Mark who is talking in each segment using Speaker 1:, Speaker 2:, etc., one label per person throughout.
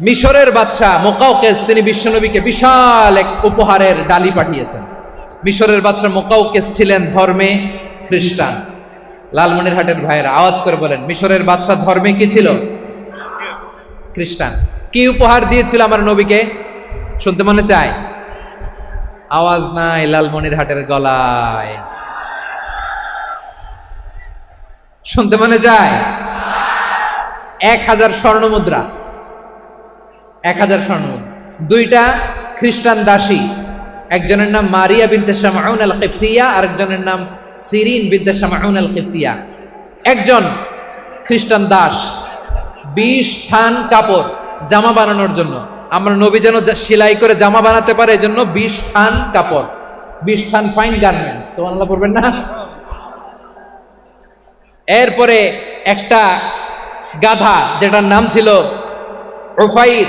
Speaker 1: মিশরের বাদশাহ মোকাউকেস তিনি বিশ্বনবীকে বিশাল এক উপহারের ডালি পাঠিয়েছেন। মিশরের বাদশাহ মোকাউকেস ছিলেন ধর্মে খ্রিস্টান। লালমনিরহাটের ভাইয়েরা, আওয়াজ করে বলেন, মিশরের বাদশাহ ধর্মে কি ছিল? খ্রিস্টান। কি উপহার দিয়েছিল আমার নবীকে? শুনতে মনে চায়? আওয়াজ নাই লালমনিরহাটের গলায়। শুনতে মনে যায় এক হাজার স্বর্ণ মুদ্রা এক হাজার স্বর্ণ দুইটা খ্রিস্টান দাসী। একজনের নাম মারিয়া বিনতে শামাউন আল কিপ্তিয়া আরেকজনের নাম সিরিন বিনতে শামাউন আল কিপ্তিয়া একজন খ্রিস্টান দাস, বিশ থান কাপড়, জামা বানানোর জন্য। আমার নবী যেন সেলাই করে জামা বানাতে পারে, এজন্য বিশ থান কাপড়, বিশ থান ফাইন গার্মেন্ট সোমান্লা পড়বেন না? এরপরে একটা গাধা, যেটার নাম ছিল ওফাইর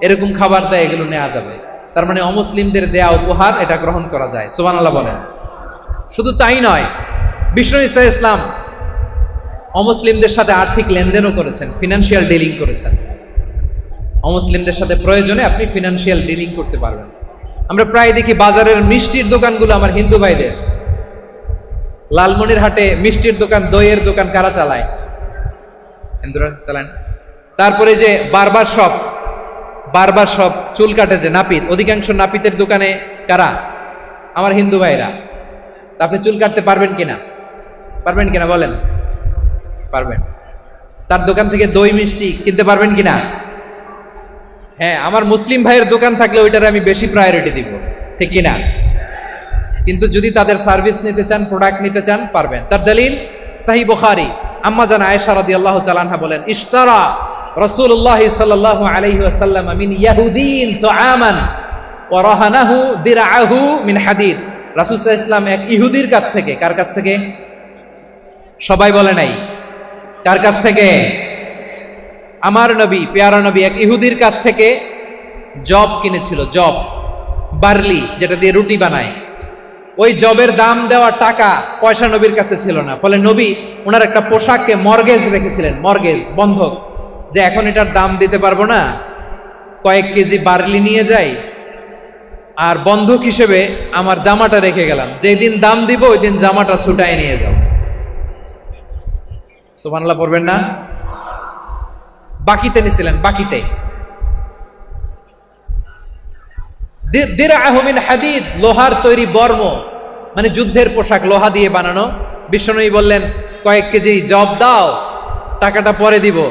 Speaker 1: এরকম খাবার দেয়, এগুলো নেওয়া যাবে। তার মানে অমুসলিমদের দেয়া উপহার এটা গ্রহণ করা যায়। সুবান আল্লাহ বলেন। শুধু তাই নয়, বিষ্ণু ইসা ইসলাম অমুসলিমদের সাথে আর্থিক লেনদেনও করেছেন ফিনান্সিয়াল ডিলিং করেছেন। অমুসলিমদের সাথে প্রয়োজনে আপনি ফিনান্সিয়াল ডিলিং করতে পারবেন। আমরা প্রায় দেখি বাজারের মিষ্টির দোকানগুলো আমার হিন্দু ভাইদের। লালমনির হাটে মিষ্টির দোকান, দইয়ের দোকান কারা চালায়? হিন্দুরা চালান তারপরে যে বারবার শপ বারবার সব চুল কাটে যে নাপিত, অধিকাংশ নাপিতের দোকানে কারা? আমার হিন্দু ভাইরা আপনি চুল কাটতে পারবেন কিনা? পারবেন কিনা বলেন? পারবেন। তার দোকান থেকে দই মিষ্টি কিনতে পারবেন কিনা? হ্যাঁ আমার মুসলিম ভাইয়ের দোকান থাকলে ওইটার আমি বেশি প্রায়োরিটি দিব। ঠিক কিনা? কিন্তু যদি তাদের সার্ভিস নিতে চান প্রোডাক্ট নিতে চান, পারবেন। তার দলিল, সাহি বুখারি। আম্মা জান আয়েশা রাদিয়াল্লাহু বলেন, ইশতারা রাসূলুল্লাহ সাল্লাল্লাহু আলাইহি ওয়াসাল্লাম মিন ইয়াহুদিন তুআমান ওয়া রাহানাহু দিরআহু মিন হাদিদ। আলাইহি ওয়াসাল্লাম এক ইহুদির কাছ থেকে, কার কাছ থেকে? সবাই বলে নাই। কার কাছ থেকে? আমার নবী, পেয়ারা নবী এক ইহুদির কাছ থেকে জব কিনেছিল, জব, বার্লি যেটা দিয়ে রুটি বানায়। ওই জবের দাম দেওয়া টাকা পয়সা নবীর কাছে ছিল না। ফলে নবী ওনার একটা পোশাককে মর্গেজ রেখেছিলেন, মর্গেজ, বন্ধক। যে এখন এটার দাম দিতে পারব না, কয়েক কেজি বার্লি নিয়ে যাই, আর বন্ধক হিসেবে আমার জামাটা রেখে গেলাম। যেদিন দাম দিব, ওই দিন জামাটা ছুটাই নিয়ে যাও। সুবহানাল্লাহ পড়বেন না? বাকিতে নিছিলেন, বাকিতে। দি- দিরআহু মিন হাদিদ, লোহার তৈরি বর্ম মানে যুদ্ধের পোশাক, লোহা দিয়ে বানানো। বিষ্ণুই বললেন, কয়েক কেজি জব দাও, টাকাটা পরে দিব।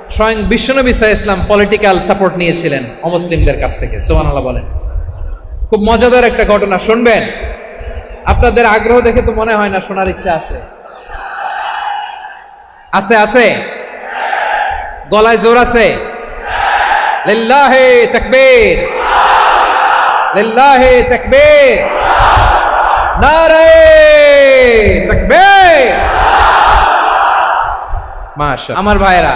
Speaker 1: স্বয়ং বিশ্বনবী সাহা ইসলাম পলিটিক্যাল সাপোর্ট নিয়েছিলেন অমুসলিমদের কাছ থেকে সোহান আল্লাহ বলেন। খুব মজাদার একটা ঘটনা, শুনবেন? আপনাদের আগ্রহ দেখে তো মনে হয় না, শোনার ইচ্ছা আছে। আছে আছে? গলায় জোর আছে? আমার ভাইরা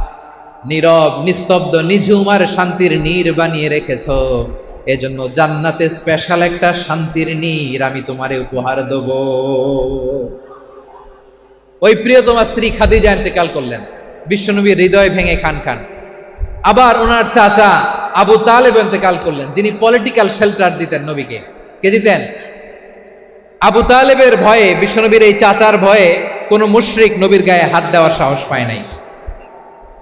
Speaker 1: নীরব, নিস্তব্ধ নিঝুম আর শান্তির নীর বানিয়ে রেখেছ। এজন্য জান্নাতে স্পেশাল একটা শান্তির নীর আমি তোমারে উপহার দেব। ওই প্রিয়তমা স্ত্রী খাদিজা ইন্তেকাল করলেন। বিশ্বনবীর হৃদয় ভেঙে খান খান। আবার ওনার চাচা আবু তালেব ইন্তেকাল করলেন, যিনি পলিটিক্যাল শেল্টার দিতেন নবীকে। কে দিতেন? আবু তালেবের ভয়ে, বিশ্বনবীর এই চাচার ভয়ে কোনো মুশরিক নবীর গায়ে হাত দেওয়ার সাহস পায় নাই।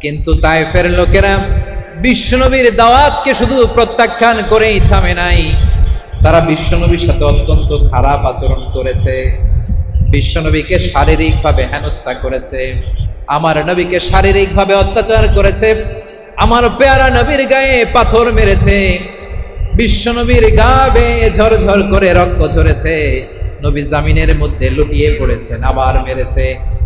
Speaker 1: কিন্তু তায়েফের লোকেরা বিশ্বনবীর দাওয়াতকে শুধু প্রত্যাখ্যান করেই থামে নাই। তারা বিশ্বনবীর সাথে অত্যন্ত খারাপ আচরণ করেছে। বিশ্বনবীকে শারীরিকভাবে হেনস্থা করেছে। আমার নবীকে শারীরিকভাবে অত্যাচার করেছে। আমার পেয়ারা নবীর গায়ে পাথর মেরেছে। বিশ্বনবীর গা বেয়ে ঝরঝর করে রক্ত ঝরেছে। নবী জামিনের মধ্যে লুটিয়ে পড়েছেন, আবার মেরেছে।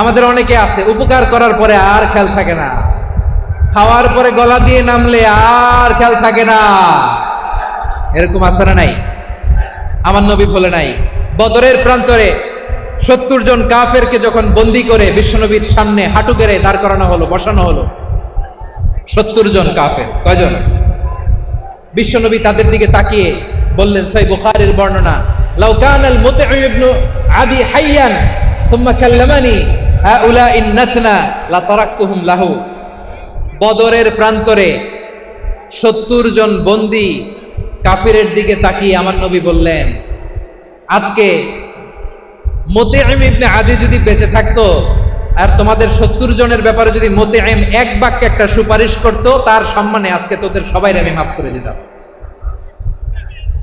Speaker 1: আমাদের অনেকে আছে, উপকার করার পরে আর খেয়াল থাকে না। খাওয়ার পরে গলা দিয়ে নামলে আর খেয়াল থাকে না। এরকম আছে না নাই? আমার নবী বলে নাই, বদরের প্রান্তরে সত্তর জন কাফেরকে যখন বন্দি করে বিশ্বনবীর সামনে হাঁটু গেড়ে দাঁড় করানো হলো, বসানো হলো, সত্তর জন কাফের, কয়জন? বিশ্বনবী তাদের দিকে তাকিয়ে বললেন, সই বুখারের বর্ণনা, লাউ কান আল মুতঈম ইবনু আদি হাইয়ান সুম্মা কাল্লামানি হাউলা ইন নাতনা লা তারাকতুহুম বদরের প্রান্তরে সত্তর জন বন্দি কাফিরের দিকে তাকিয়ে আমার নবী বললেন, আজকে মোতেআম ইবনে আদি যদি বেঁচে থাকতো আর তোমাদের সত্তর জনের ব্যাপারে যদি মোতেআম এক বাক্যে একটা সুপারিশ করত, তার সম্মানে আজকে তোদের সবাই আমি মাফ করে দিতাম।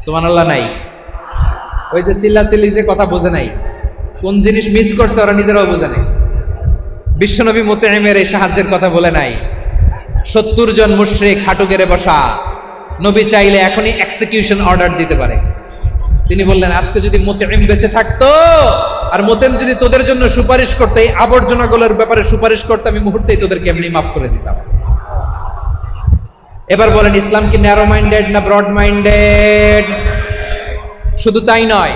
Speaker 1: সুবহানাল্লাহ, নাই। ওই যে চিল্লা চিল্লি যে কথা বোঝে নাই। কোন জিনিস মিস করছে ওরা নিজেরাও বোঝে নাই। বিশ্বনবী মোতেআমের এই সাহায্যের কথা বলে নাই। সত্তর জন মুশরিক হাঁটু গেড়ে বসা। নবী চাইলে এখনই এক্সিকিউশন অর্ডার দিতে পারে। তিনি বললেন, আজকে যদি মোতেম বেঁচে থাকতো, আর মোতেম যদি তোদের জন্য সুপারিশ করতে, এই আবর্জনাগুলোর ব্যাপারে সুপারিশ করতে, আমি মুহূর্তেই তোদেরকে এমনি মাফ করে দিতাম। এবার বলেন, ইসলাম কি ন্যারো মাইন্ডেড না ব্রড মাইন্ডেড শুধু তাই নয়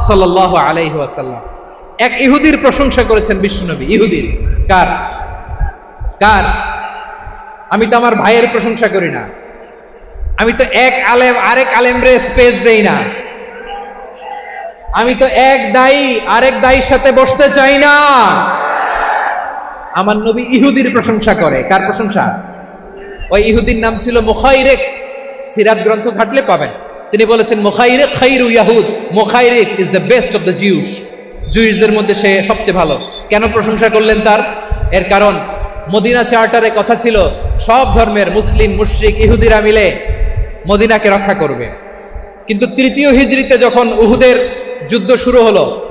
Speaker 1: সাল্লাহ আলাইহি ওয়াসাল্লাম। এক ইহুদির প্রশংসা করেছেন বিশ্বনবী ইহুদির। কার? কার? আমি তো আমার ভাইয়ের প্রশংসা করি না। আমি তো এক আলেম, আরেক আলেমরে স্পেস দেই না। আমি তো এক দায়ী, আরেক দায়ীর সাথে বসতে চাই না। আমার নবী ইহুদির প্রশংসা করে। কার প্রশংসা? ওই ইহুদির নাম ছিল মুখাইরেক। সিরাত গ্রন্থ ঘাটলে পাবেন। তিনি বলেছেন, মুখাইরেক খাইরু ইয়াহুদ। মুখাইরেক is the best of the Jews জুইসদের মধ্যে সে সবচেয়ে ভালো। কেন প্রশংসা করলেন তার? এর কারণ, মদিনা চার্টারে কথা ছিল, সব ধর্মের মুসলিম, মুশরিক, ইহুদিরা মিলে মদিনাকে রক্ষা করবে। কিন্তু তৃতীয় হিজরিতে যখন উহুদের যুদ্ধ শুরু হলো,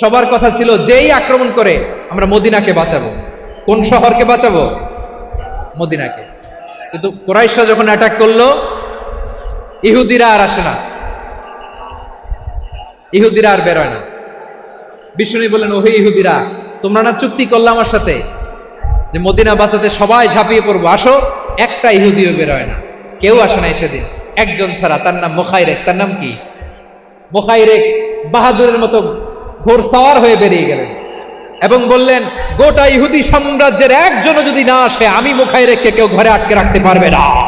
Speaker 1: সবার কথা ছিল, যেই আক্রমণ করে আমরা মদিনাকে বাঁচাবো। কোন শহরকে বাঁচাবো? মদিনাকে। কিন্তু কোরাইশা যখন অ্যাটাক করল ইহুদিরা আর আসে না। ইহুদিরা আর বেরোয় না। বিষ্ণু বললেন, ওহে ইহুদিরা, তোমরা না চুক্তি করলে আমার সাথে যে মদিনা বাঁচাতে সবাই ঝাঁপিয়ে পড়ব? আসো, একটা ইহুদিও বেরোয় না। কেউ আসে না সেদিন। একজন ছাড়া, তার নাম মোখাইরেক। তার নাম কি? মোখাইরেক বাহাদুরের মতো ঘোর সাওয়ার হয়ে বেরিয়ে গেলেন এবং বললেন, গোটা ইহুদি সাম্রাজ্যের একজনও যদি না আসে, আমি মুখাই রেখে কেউ ঘরে আটকে রাখতে পারবে না।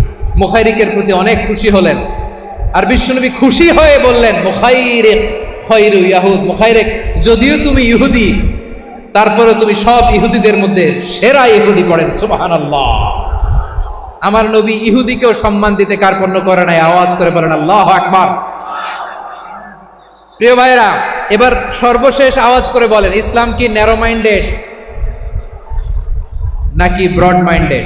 Speaker 1: মুখাইরিকের প্রতি অনেক খুশি হলেন। আর বিশ্বনবী খুশি হয়ে বললেন, মুখাইরেক খৈরু ইয়াহুদ, মুখাইরেক, যদিও তুমি ইহুদি তারপরে তুমি সব ইহুদিদের মধ্যে সেরা ইহুদি পড়েন, সুবহানাল্লাহ। আমার নবী ইহুদিকেও সম্মান দিতে কার্পণ্য করে নাই, আওয়াজ করে বলেন, আল্লাহ আকবার। প্রিয় ভাইরা এবার সর্বশেষ আওয়াজ করে বলেন, ইসলাম কি ন্যারো মাইন্ডেড নাকি ব্রড মাইন্ডেড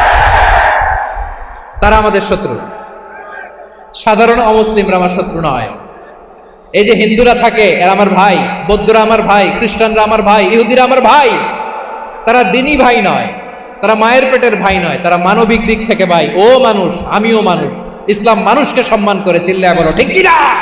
Speaker 1: তারা আমাদের শত্রু। সাধারণ অমুসলিমরা আমার শত্রু নয়। এই যে হিন্দুরা থাকে, এরা আমার ভাই, বৌদ্ধরা আমার ভাই, খ্রিস্টানরা আমার ভাই, ইহুদিরা আমার ভাই, তারা দিনই ভাই নয়। তারা মায়ের পেটের ভাই নয়, তারা মানবিক দিক থেকে ভাই। ও মানুষ, আমিও মানুষ। ইসলাম মানুষকে সম্মান করে চিল্লা বলো, ঠিক কিনা?